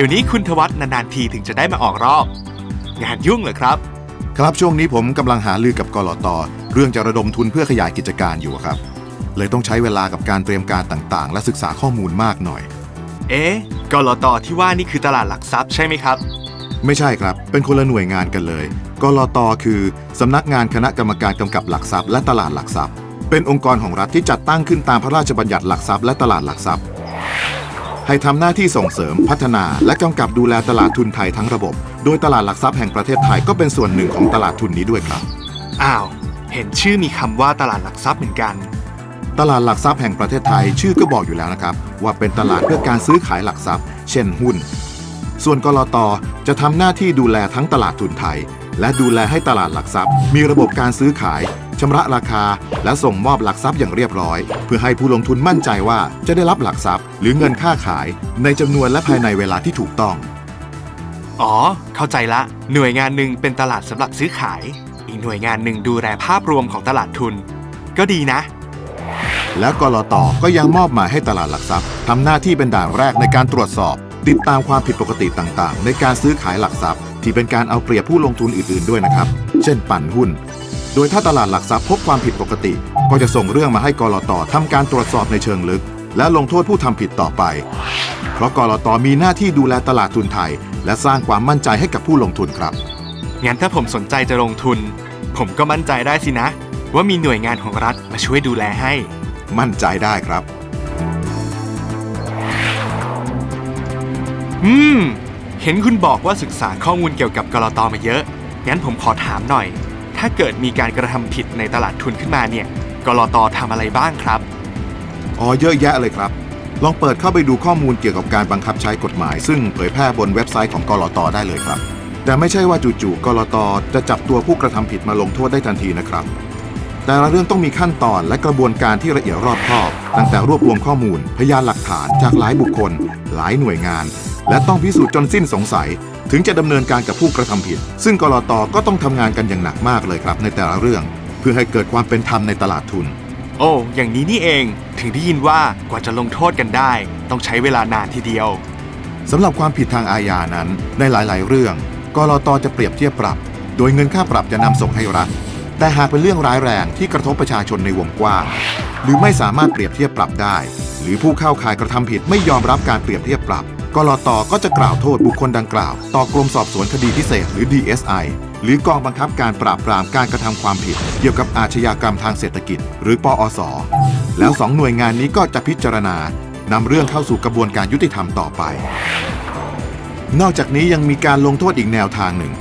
ดี๋ยวนี้คุณทวัฒน์นานๆทีถึงจะได้มาออกรอบ งานยุ่งเหรอครับ ครับช่วงนี้ผมกำลังหาลือกับกลตเรื่องจะระดมทุนเพื่อขยายกิจการอยู่ครับ เลยต้องใช้เวลากับการเตรียมการต่างๆ และศึกษาข้อมูลมากหน่อย เอ๊ะกลตที่ว่านี่คือตลาดหลักทรัพย์ใช่ไหมครับ ไม่ใช่ครับ เป็นคนละหน่วยงานกันเลย กลตคือสำนักงานคณะกรรมการกำกับหลักทรัพย์และตลาดหลักทรัพย์ เป็นองค์กรของรัฐที่จัดตั้งขึ้นตามพระราชบัญญัติหลักทรัพย์และตลาดหลักทรัพย์ ให้ทำหน้าที่ส่งเสริมพัฒนาและกำกับดูแลตลาดทุนไทยทั้งระบบ โดยตลาดหลักทรัพย์แห่งประเทศไทยก็เป็นส่วนหนึ่งของตลาดทุนนี้ด้วยครับ อ้าว เห็นชื่อมีคำว่าตลาดหลักทรัพย์เหมือนกัน ตลาดหลักทรัพย์แห่งประเทศไทยชื่อก็บอกอยู่แล้วนะครับ ว่าเป็นตลาดเพื่อการซื้อขายหลักทรัพย์ เช่นหุ้น ส่วนกลตจะทำหน้าที่ดูแลทั้งตลาดทุนไทย และดูแลให้ตลาดหลักทรัพย์ มีระบบการซื้อขาย ชำระราคา และส่งมอบหลักทรัพย์อย่างเรียบร้อย เพื่อให้ผู้ลงทุนมั่นใจว่าจะได้รับหลักทรัพย์ หรือเงินค่าขาย ในจำนวนและภายในเวลาที่ถูกต้อง อ๋อ เข้าใจละ หน่วยงานหนึ่งเป็นตลาดสำหรับซื้อขาย อีกหน่วยงานหนึ่งดูแลภาพรวมของตลาดทุน ก็ดีนะ และกลตก็ยังมอบหมายให้ตลาดหลักทรัพย์ทำหน้าที่เป็นด่านแรกในการตรวจสอบ ติดตามความผิดปกติต่างๆ ในการซื้อขายหลักทรัพย์ ที่เป็นการเอาเปรียบผู้ลงทุนอื่นๆด้วยนะครับ เช่นปั่นหุ้น โดยถ้าตลาดหลักทรัพย์พบความผิดปกติ ก็จะส่งเรื่องมาให้กลตทำการตรวจสอบในเชิงลึก และลงโทษผู้ทำผิดต่อไป เพราะกลตมีหน้าที่ดูแลตลาดทุนไทย และสร้างความมั่นใจให้กับผู้ลงทุนครับ งั้นถ้าผมสนใจจะลงทุน ผมก็มั่นใจได้สินะ ว่ามีหน่วยงานของรัฐมาช่วยดูแลให้ มั่นใจได้ครับ อืม เห็นคุณบอกว่าศึกษาข้อมูลเกี่ยวกับกรตมาเยอะ งั้นผมขอถามหน่อย ถ้าเกิดมีการกระทำผิดในตลาดทุนขึ้นมาเนี่ยกรตทำอะไรบ้างครับ อ๋อเยอะแยะเลยครับ ลองเปิดเข้าไปดูข้อมูลเกี่ยวกับการบังคับใช้กฎหมาย ซึ่งเผยแพร่บนเว็บไซต์ของกลตอได้เลยครับ แต่ไม่ใช่ว่าจู่ๆกลตอจะจับตัวผู้กระทำผิดมาลงโทษได้ทันทีนะครับ แต่ละเรื่องต้องมีขั้นตอนและกระบวนการที่ละเอียดรอบคอบ ตั้งแต่รวบรวมข้อมูล พยานหลักฐานจากหลายบุคคล หลายหน่วยงาน และต้องพิสูจน์จนสิ้นสงสัย ถึงจะดำเนินการกับผู้กระทำผิด ซึ่งกลตก็ต้องทำงานกันอย่างหนักมากเลยครับ ในแต่ละเรื่อง เพื่อให้เกิดความเป็นธรรมในตลาดทุน โอ้ อย่างนี้นี่เอง ถึงได้ยินว่ากว่าจะลงโทษกันได้ ต้องใช้เวลานานทีเดียวสำหรับความผิดทางอาญานั้น ในหลาย ๆ เรื่องกลตจะเปรียบเทียบปรับ โดยเงินค่าปรับจะนำส่งให้รัฐ แต่หากเป็นเรื่องร้ายแรงที่กระทบประชาชนในวงกว้าง หรือไม่สามารถเปรียบเทียบปรับได้ หรือผู้เข้าข่ายกระทำผิดไม่ยอมรับการเปรียบเทียบปรับกลตก็จะกล่าวโทษบุคคลดังกล่าว ต่อกรมสอบสวนคดีพิเศษหรือ DSI หรือกองบังคับการปราบปรามการกระทำความผิด เกี่ยวกับอาชญากรรมทางเศรษฐกิจ หรือปอส แล้วสองหน่วยงานนี้ก็จะพิจารณานำเรื่องเข้าสู่กระบวนการยุติธรรมต่อไป นอกจากนี้ยังมีการลงโทษอีกแนวทางหนึ่ง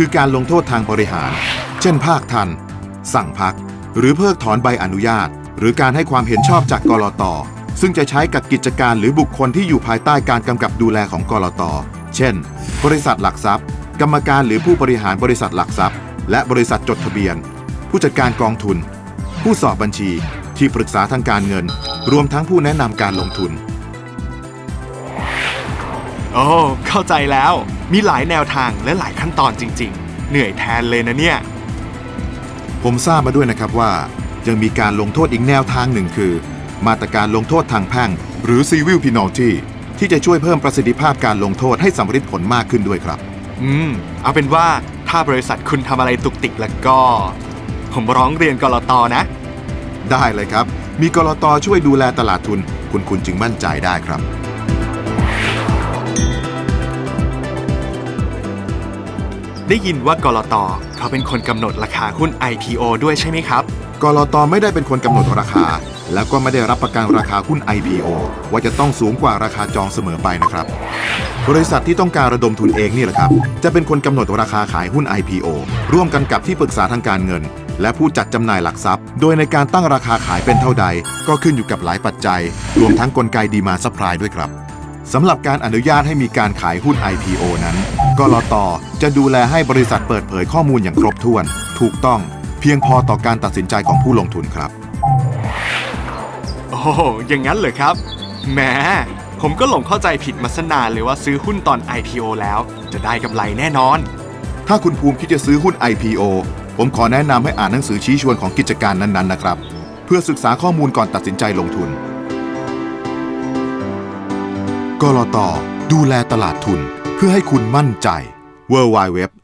คือการลงโทษทางบริหาร เช่น ภาคทัน สั่งพัก หรือเพิกถอนใบอนุญาต หรือการให้ความเห็นชอบจากกลตซึ่งจะใช้กับกิจการหรือบุคคลที่อยู่ภายใต้การกำกับดูแลของกลตเช่น บริษัทหลักทรัพย์ กรรมการหรือผู้บริหารบริษัทหลักทรัพย์ และบริษัทจดทะเบียน ผู้จัดการกองทุน ผู้สอบบัญชี ที่ปรึกษาทางการเงิน รวมทั้งผู้แนะนำการลงทุน อ้เข้าใจแล้ว มีหลายแนวทางและหลายขั้นตอนจริง ๆ เหนื่อยแทนเลยนะเนี่ย ผมทราบมาด้วยนะครับว่า ยังมีการลงโทษอีกแนวทางหนึ่งคือ มาตรการลงโทษทางแพ่ง หรือ civil penalty ที่จะช่วยเพิ่มประสิทธิภาพการลงโทษให้สำเร็จผลมากขึ้นด้วยครับ อืม เอาเป็นว่าถ้าบริษัทคุณทำอะไรตุกติกแล้วก็ ผมร้องเรียนกรตนะ ได้เลยครับ มีกรตช่วยดูแลตลาดทุน คุณคุณจึงมั่นใจได้ครับ ได้ยินว่ากรตเขาเป็นคนกำหนดราคาหุ้น IPO ด้วยใช่ไหมครับ กรตไม่ได้เป็นคนกำหนดราคา แล้วก็ไม่ได้รับประกันราคาหุ้น IPO ว่าจะต้องสูงกว่าราคาจองเสมอไปนะครับ บริษัทที่ต้องการระดมทุนเองนี่แหละครับ จะเป็นคนกำหนดราคาขายหุ้น IPO ร่วมกันกับที่ปรึกษาทางการเงิน และผู้จัดจำหน่ายหลักทรัพย์ โดยในการตั้งราคาขายเป็นเท่าใด ก็ขึ้นอยู่กับหลายปัจจัย รวมทั้งกลไกดีมาซัพพลายด้วยครับสำหรับการอนุญาตให้มีการขายหุ้น IPO นั้น กลตจะดูแลให้บริษัทเปิดเผยข้อมูลอย่างครบถ้วน ถูกต้องเพียงพอต่อการตัดสินใจของผู้ลงทุนครับ โอ้อย่างนั้นเหรอครับ แหม ผมก็หลงเข้าใจผิดมาสนานเลยว่าซื้อหุ้นตอน IPO แล้ว จะได้กำไรแน่นอน ถ้าคุณภูมิคิดจะซื้อหุ้น IPO ผมขอแนะนำให้อ่านหนังสือชี้ชวนของกิจการนั้นๆนะครับ เพื่อศึกษาข้อมูลก่อนตัดสินใจลงทุน กลตดูแลตลาดทุน เพื่อให้คุณมั่นใจ www.sec.or.th